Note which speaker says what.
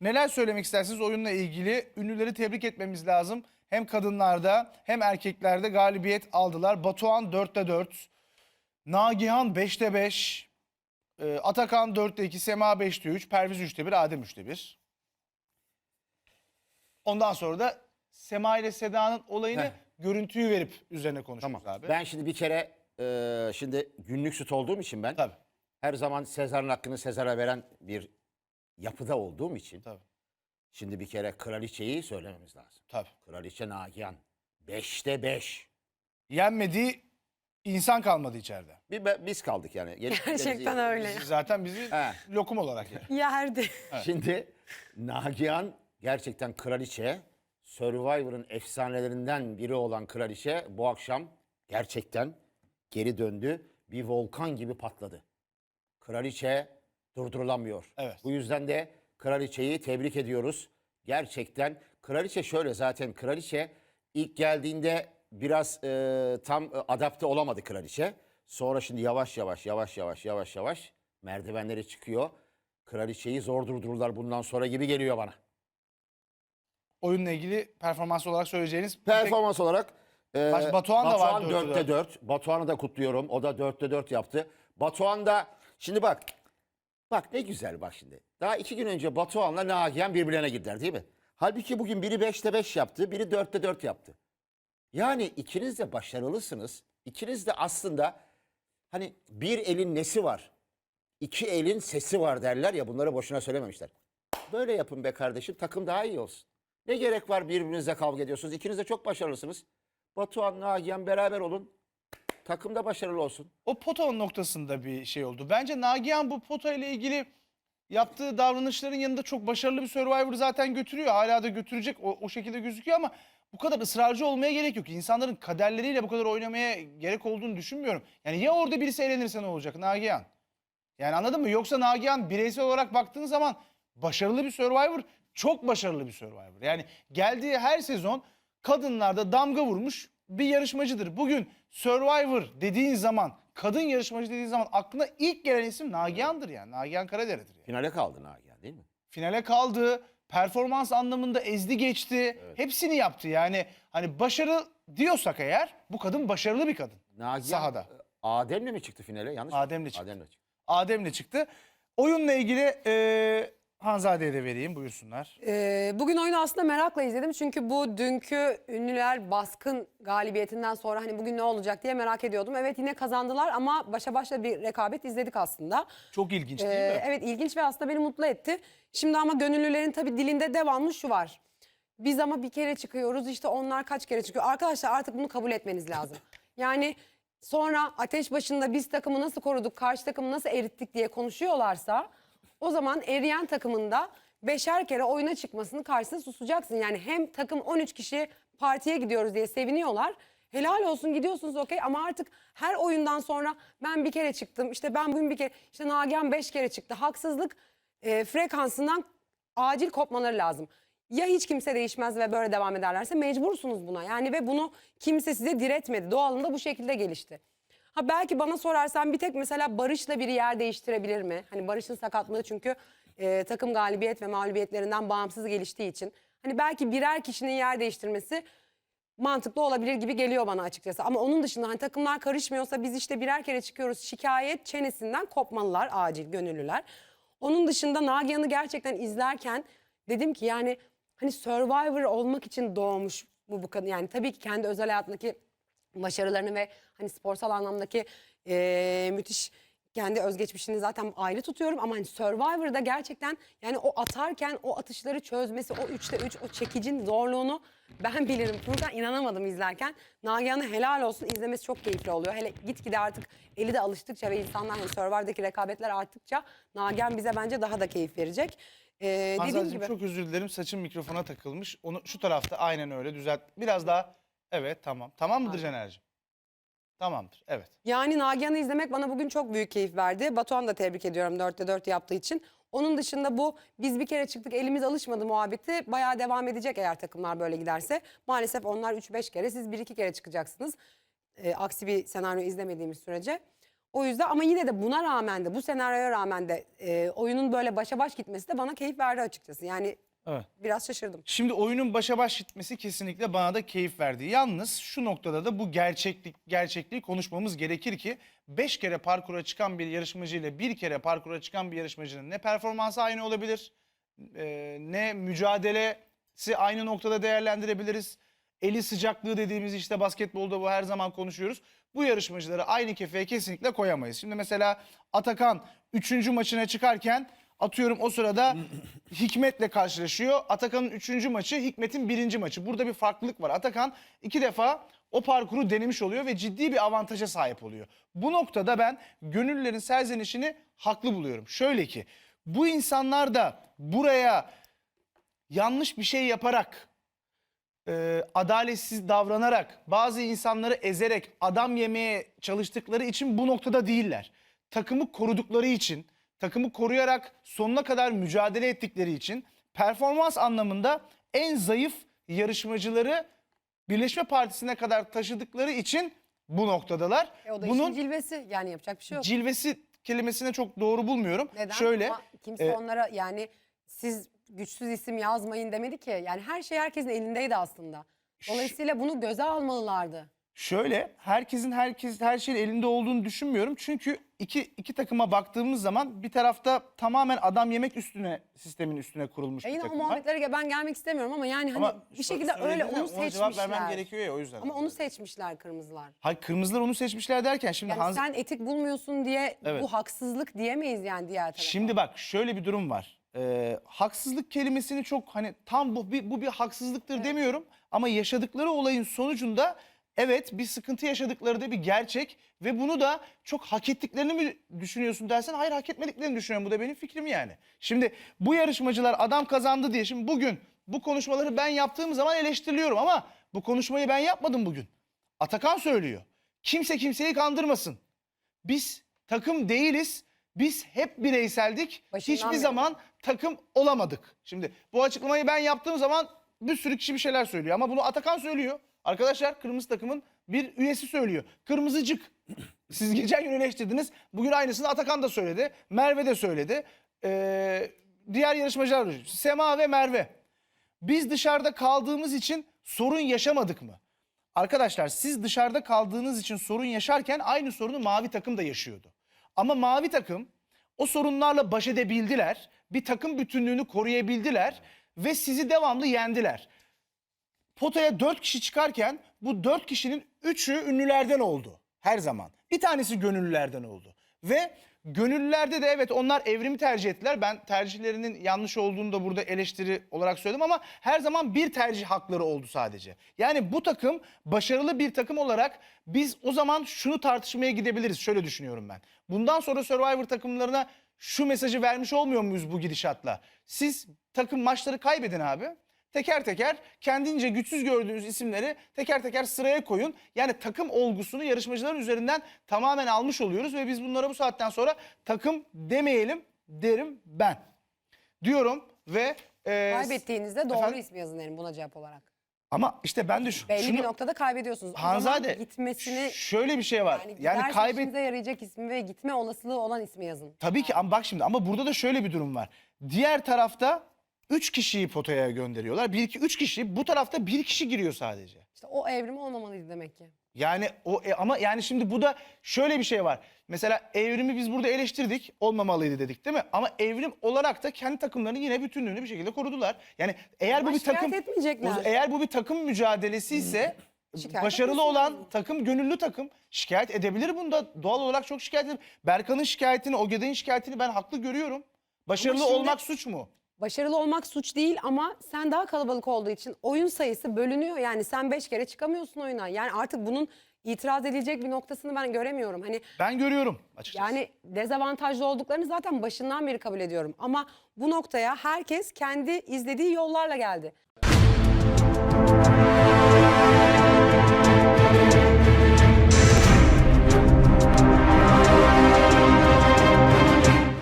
Speaker 1: Neler söylemek istersiniz oyunla ilgili? Ünlüleri tebrik etmemiz lazım. Hem kadınlarda hem erkeklerde galibiyet aldılar. Batuhan 4'te 4. Nagihan 5'te 5. e, Atakan 4'te 2. Sema 5'te 3. Perviz 3'te 1. Adem 3'te 1. Ondan sonra da Sema ile Seda'nın olayını
Speaker 2: Heh.
Speaker 1: görüntüyü verip üzerine konuşuruz
Speaker 2: Tamam.
Speaker 1: abi.
Speaker 2: Ben şimdi bir kere e, şimdi günlük süt olduğum için ben
Speaker 1: Tabii.
Speaker 2: her zaman Sezar'ın hakkını Sezar'a veren bir yapıda olduğum için
Speaker 1: Tabii.
Speaker 2: şimdi bir kere kraliçeyi söylememiz lazım.
Speaker 1: Tabii.
Speaker 2: Kraliçe Nagihan 5'te 5.
Speaker 1: Yenmediği insan kalmadı içeride.
Speaker 2: Bir be- biz kaldık yani.
Speaker 3: Gerçekten
Speaker 2: gerisi-
Speaker 3: öyle.
Speaker 1: Bizi- Zaten bizi
Speaker 2: He.
Speaker 1: lokum olarak yani.
Speaker 3: Yerde.
Speaker 2: Şimdi Nagihan gerçekten kraliçe. Survivor'ın efsanelerinden biri olan kraliçe bu akşam gerçekten geri döndü. Bir volkan gibi patladı. Kraliçe durdurulamıyor.
Speaker 1: Evet.
Speaker 2: Bu yüzden de kraliçeyi tebrik ediyoruz. Gerçekten kraliçe şöyle zaten kraliçe ilk geldiğinde biraz e, tam e, adapte olamadı kraliçe. Sonra şimdi yavaş yavaş yavaş yavaş yavaş yavaş merdivenlere çıkıyor. Kraliçeyi zor durdururlar bundan sonra gibi geliyor bana.
Speaker 1: Oyunla ilgili performans olarak söyleyeceğiniz bir tek-
Speaker 2: Performans olarak e,
Speaker 1: Baş- Batuhan da var
Speaker 2: Batuhan
Speaker 1: dörtte
Speaker 2: 4'te 4. Batuhan'ı da kutluyorum. O da 4'te 4 yaptı. Batuhan da şimdi bak. Bak ne güzel bak şimdi. Daha iki gün önce Batuhan'la Nagihan birbirlerine girdiler değil mi? Halbuki bugün biri 5'te 5 yaptı, biri 4'te 4 yaptı. Yani ikiniz de başarılısınız. İkiniz de aslında hani bir elin nesi var? iki elin sesi var derler ya bunları boşuna söylememişler. Böyle yapın be kardeşim takım daha iyi olsun. Ne gerek var birbirinizle kavga ediyorsunuz? İkiniz de çok başarılısınız. Batuhan, Nagihan beraber olun. Takım da başarılı olsun.
Speaker 1: o pota noktasında bir şey oldu. Bence Nagihan bu pota ile ilgili yaptığı davranışların yanında çok başarılı bir Survivor zaten götürüyor. Hala da götürecek o, o şekilde gözüküyor ama bu kadar ısrarcı olmaya gerek yok. İnsanların kaderleriyle bu kadar oynamaya gerek olduğunu düşünmüyorum. Yani ya orada birisi elenirse ne olacak Nagihan? Yani anladın mı? Yoksa Nagihan bireysel olarak baktığın zaman başarılı bir Survivor, çok başarılı bir Survivor. Yani geldiği her sezon kadınlarda damga vurmuş bir yarışmacıdır. Bugün Survivor dediğin zaman, kadın yarışmacı dediğin zaman aklına ilk gelen isim Nagihan'dır yani. Nagihan Karadere'dir yani.
Speaker 2: Finale kaldı Nagihan değil mi?
Speaker 1: Finale kaldı, performans anlamında ezdi geçti. Hepsini yaptı yani. Hani başarı diyorsak eğer bu kadın başarılı bir kadın.
Speaker 2: Nagihan
Speaker 1: Sahada.
Speaker 2: e, Adem'le mi çıktı finale? Yanlış mı?
Speaker 1: Adem'le çıktı.
Speaker 2: Adem'le çıktı.
Speaker 1: Adem'le çıktı. Oyunla ilgili eee Hanzade'ye de vereyim buyursunlar.
Speaker 3: Ee, bugün oyunu aslında merakla izledim. Çünkü bu dünkü ünlüler baskın galibiyetinden sonra hani bugün ne olacak diye merak ediyordum. Evet yine kazandılar ama başa başla bir rekabet izledik aslında.
Speaker 1: Çok ilginç
Speaker 3: Ee,
Speaker 1: değil mi?
Speaker 3: evet ilginç ve aslında beni mutlu etti. Şimdi ama gönüllülerin tabii dilinde devamlı şu var. Biz ama bir kere çıkıyoruz işte onlar kaç kere çıkıyor. Arkadaşlar artık bunu kabul etmeniz lazım. Yani sonra ateş başında biz takımı nasıl koruduk, karşı takımı nasıl erittik diye konuşuyorlarsa o zaman eriyen takımında beşer kere oyuna çıkmasının karşısında susacaksın. Yani hem takım 13 kişi partiye gidiyoruz diye seviniyorlar. Helal olsun gidiyorsunuz okey ama artık her oyundan sonra ben bir kere çıktım. işte ben bugün bir kere işte Nagihan beş kere çıktı. Haksızlık e, frekansından acil kopmaları lazım. Ya hiç kimse değişmez ve böyle devam ederlerse mecbursunuz buna. Yani ve bunu kimse size diretmedi. Doğalında bu şekilde gelişti. Ha belki bana sorarsan bir tek mesela Barış'la biri yer değiştirebilir mi? Hani Barış'ın sakatlığı çünkü e, takım galibiyet ve mağlubiyetlerinden bağımsız geliştiği için. Hani belki birer kişinin yer değiştirmesi mantıklı olabilir gibi geliyor bana açıkçası. Ama onun dışında hani takımlar karışmıyorsa biz işte birer kere çıkıyoruz şikayet çenesinden kopmalılar acil gönüllüler. Onun dışında Nagihan'ı gerçekten izlerken dedim ki yani hani Survivor olmak için doğmuş bu bu kadın. Yani tabii ki kendi özel hayatındaki başarılarını ve hani sporsal anlamdaki eee, müthiş kendi özgeçmişini zaten ayrı tutuyorum ama hani Survivor'da gerçekten yani o atarken o atışları çözmesi, o üçte üç, o çekicin zorluğunu ben bilirim. Buradan inanamadım izlerken. Nagihan'a helal olsun izlemesi çok keyifli oluyor. Hele gitgide artık eli de alıştıkça ve insanlar hani Survivor'daki rekabetler arttıkça Nagihan bize bence daha da keyif verecek. Ee, dediğim gibi.
Speaker 1: çok özür dilerim saçım mikrofona takılmış. Onu şu tarafta aynen öyle düzelt. Biraz daha evet tamam. Tamam mıdır Caner'cim? Tamamdır evet.
Speaker 3: Yani Nagihan'ı izlemek bana bugün çok büyük keyif verdi. Batuhan da tebrik ediyorum 4'te 4 yaptığı için. Onun dışında bu biz bir kere çıktık elimiz alışmadı muhabbeti bayağı devam edecek eğer takımlar böyle giderse. Maalesef onlar 3-5 kere siz 1-2 kere çıkacaksınız. Ee, aksi bir senaryo izlemediğimiz sürece. O yüzden ama yine de buna rağmen de bu senaryoya rağmen de e, oyunun böyle başa baş gitmesi de bana keyif verdi açıkçası. Yani
Speaker 1: Evet.
Speaker 3: biraz şaşırdım.
Speaker 1: Şimdi oyunun başa baş gitmesi kesinlikle bana da keyif verdi. Yalnız şu noktada da bu gerçeklik gerçekliği konuşmamız gerekir ki 5 kere parkura çıkan bir yarışmacı ile bir kere parkura çıkan bir yarışmacının ne performansı aynı olabilir, e, ne mücadelesi aynı noktada değerlendirebiliriz. Eli sıcaklığı dediğimiz işte basketbolda bu her zaman konuşuyoruz. Bu yarışmacıları aynı kefeye kesinlikle koyamayız. Şimdi mesela Atakan 3. maçına çıkarken atıyorum o sırada Hikmet'le karşılaşıyor. Atakan'ın 3. maçı Hikmet'in 1. maçı. Burada bir farklılık var. Atakan iki defa o parkuru denemiş oluyor ve ciddi bir avantaja sahip oluyor. Bu noktada ben gönüllülerin serzenişini haklı buluyorum. Şöyle ki bu insanlar da buraya yanlış bir şey yaparak e, adaletsiz davranarak, bazı insanları ezerek, adam yemeye çalıştıkları için bu noktada değiller. Takımı korudukları için, takımı koruyarak sonuna kadar mücadele ettikleri için performans anlamında en zayıf yarışmacıları Birleşme Partisi'ne kadar taşıdıkları için bu noktadalar.
Speaker 3: E, o da
Speaker 1: Bunun
Speaker 3: işin cilvesi yani yapacak bir şey yok.
Speaker 1: cilvesi kelimesine çok doğru bulmuyorum.
Speaker 3: Neden?
Speaker 1: Şöyle
Speaker 3: Ama kimse
Speaker 1: e,
Speaker 3: onlara yani siz güçsüz isim yazmayın demedi ki. Yani her şey herkesin elindeydi aslında. Dolayısıyla bunu göze almalılardı.
Speaker 1: Şöyle herkesin herkes her şeyin elinde olduğunu düşünmüyorum. Çünkü iki, iki takıma baktığımız zaman bir tarafta tamamen adam yemek üstüne sistemin üstüne kurulmuş
Speaker 3: E
Speaker 1: bir
Speaker 3: yine o
Speaker 1: takım var.
Speaker 3: muhabbetlere ben gelmek istemiyorum ama yani hani
Speaker 1: Ama
Speaker 3: bir şekilde öyle onu
Speaker 1: ona cevap vermem
Speaker 3: seçmişler.
Speaker 1: gerekiyor ya o yüzden.
Speaker 3: Ama onu seçmişler kırmızılar.
Speaker 1: Hayır kırmızılar onu seçmişler derken şimdi
Speaker 3: Yani
Speaker 1: Hans-
Speaker 3: sen etik bulmuyorsun diye
Speaker 1: Evet.
Speaker 3: bu haksızlık diyemeyiz yani diğer tarafa.
Speaker 1: Şimdi bak şöyle bir durum var. Ee, haksızlık kelimesini çok hani tam bu bir, bu bir haksızlıktır demiyorum ama yaşadıkları olayın sonucunda evet bir sıkıntı yaşadıkları da bir gerçek ve bunu da çok hak ettiklerini mi düşünüyorsun dersen hayır hak etmediklerini düşünüyorum. Bu da benim fikrim yani. Şimdi bu yarışmacılar adam kazandı diye şimdi bugün bu konuşmaları ben yaptığım zaman eleştiriliyorum ama bu konuşmayı ben yapmadım bugün. Atakan söylüyor. Kimse kimseyi kandırmasın. Biz takım değiliz. Biz hep bireyseldik.
Speaker 3: Başından
Speaker 1: Hiçbir
Speaker 3: beri.
Speaker 1: zaman takım olamadık. Şimdi bu açıklamayı ben yaptığım zaman bir sürü kişi bir şeyler söylüyor. Ama bunu Atakan söylüyor. Arkadaşlar kırmızı takımın bir üyesi söylüyor. Kırmızıcık. Siz geçen gün eleştirdiniz. Bugün aynısını Atakan da söyledi. Merve de söyledi. Ee, diğer yarışmacılar da. Sema ve Merve. Biz dışarıda kaldığımız için sorun yaşamadık mı? Arkadaşlar siz dışarıda kaldığınız için sorun yaşarken aynı sorunu mavi takım da yaşıyordu. Ama mavi takım o sorunlarla baş edebildiler. Bir takım bütünlüğünü koruyabildiler ve sizi devamlı yendiler. Potaya 4 kişi çıkarken bu 4 kişinin 3'ü ünlülerden oldu her zaman. Bir tanesi gönüllülerden oldu. Ve gönüllülerde de evet onlar evrimi tercih ettiler. Ben tercihlerinin yanlış olduğunu da burada eleştiri olarak söyledim ama her zaman bir tercih hakları oldu sadece. Yani bu takım başarılı bir takım olarak biz o zaman şunu tartışmaya gidebiliriz. Şöyle düşünüyorum ben. Bundan sonra Survivor takımlarına şu mesajı vermiş olmuyor muyuz bu gidişatla? Siz takım maçları kaybedin abi teker teker kendince güçsüz gördüğünüz isimleri teker teker sıraya koyun. Yani takım olgusunu yarışmacıların üzerinden tamamen almış oluyoruz ve biz bunlara bu saatten sonra takım demeyelim derim ben. Diyorum ve e,
Speaker 3: Kaybettiğinizde doğru
Speaker 1: Efendim?
Speaker 3: ismi yazın derim buna cevap olarak.
Speaker 1: ama işte ben de şu,
Speaker 3: Belli
Speaker 1: şunu
Speaker 3: bir noktada kaybediyorsunuz.
Speaker 1: Hanzade
Speaker 3: gitmesini
Speaker 1: şöyle bir şey var.
Speaker 3: yani,
Speaker 1: Yani, kaybet
Speaker 3: yarayacak ismi ve gitme olasılığı olan ismi yazın.
Speaker 1: Tabii ki ama bak şimdi ama burada da şöyle bir durum var. Diğer tarafta 3 kişiyi potaya gönderiyorlar. 1 2 3 kişi. Bu tarafta bir kişi giriyor sadece.
Speaker 3: İşte o evrim olmamalıydı demek ki.
Speaker 1: Yani o e, ama yani şimdi bu da şöyle bir şey var. Mesela evrimi biz burada eleştirdik. Olmamalıydı dedik değil mi? Ama evrim olarak da kendi takımlarının yine bütünlüğünü bir şekilde korudular. Yani eğer
Speaker 3: Ama
Speaker 1: bu bir
Speaker 3: şikayet
Speaker 1: takım
Speaker 3: etmeyecekler.
Speaker 1: o- eğer bu bir takım mücadelesi ise
Speaker 3: Şikayet
Speaker 1: başarılı
Speaker 3: etmesinler.
Speaker 1: olan takım gönüllü takım şikayet edebilir bunda. Doğal olarak çok şikayet eder. Berkan'ın şikayetini, Ogeday'ın şikayetini ben haklı görüyorum. Başarılı
Speaker 3: şimdi-
Speaker 1: olmak suç mu?
Speaker 3: Başarılı olmak suç değil ama sen daha kalabalık olduğu için oyun sayısı bölünüyor. Yani sen beş kere çıkamıyorsun oyuna. Yani artık bunun itiraz edilecek bir noktasını ben göremiyorum. Hani
Speaker 1: Ben görüyorum açıkçası.
Speaker 3: yani dezavantajlı olduklarını zaten başından beri kabul ediyorum. Ama bu noktaya herkes kendi izlediği yollarla geldi.